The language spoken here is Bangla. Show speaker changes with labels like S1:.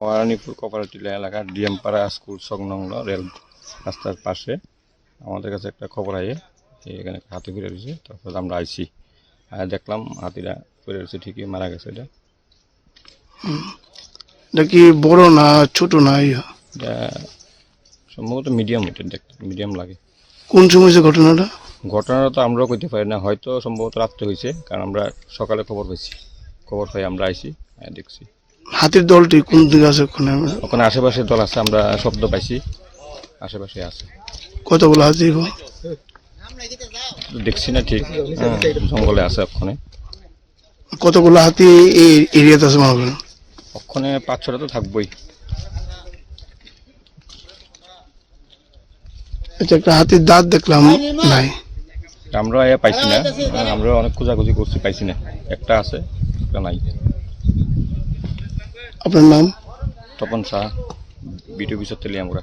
S1: মহারানীপুর কপারেটিভ এলাকার ডিএমপাড়া স্কুল সংলগ্ন রেল রাস্তার পাশে আমাদের কাছে একটা খবর আয়ে এখানে হাতি ফিরে রয়েছে তারপর আমরা আইছি। আর দেখলাম হাতিটা ফিরে রয়েছে ঠিকই মারা গেছে। এটা
S2: এটা কি বড় না ছোট না ইয়া?
S1: এটা সম্ভবত মিডিয়াম এটা দেখতে মিডিয়াম লাগে।
S2: কোন সময় হয়েছে ঘটনাটা?
S1: ঘটনাটা তো আমরাও করতে পারি না। হয়তো সম্ভবত রাত্রে হয়েছে কারণ আমরা সকালে খবর পেয়েছি খবর পাই আমরা আইছি দেখছি।
S2: হাতির দলটি কোন দিকে আছে ওখানে?
S1: ওখানে আশেপাশে দল আছে আমরা শব্দ পাইছি। আশেপাশে আছে।
S2: কতগুলো হাতি গো?
S1: দেখছি না ঠিক। হ্যাঁ, জঙ্গলে আছে ওখানে
S2: কতগুলো হাতি এই এরিয়াতে আছে মনে করেন
S1: ওখানে পাঁচ ছটা তো থাকবোই।
S2: আচ্ছা একটা হাতির দাঁত দেখলাম নাই।
S1: আমরা এ পাইছি না। আমরা অনেক খোঁজাখুঁজি করছি পাইছি না। একটা আছে একটা নাই।
S2: আপনার নাম?
S1: তপন শাহ বিটিও বিষর তেলি আমরা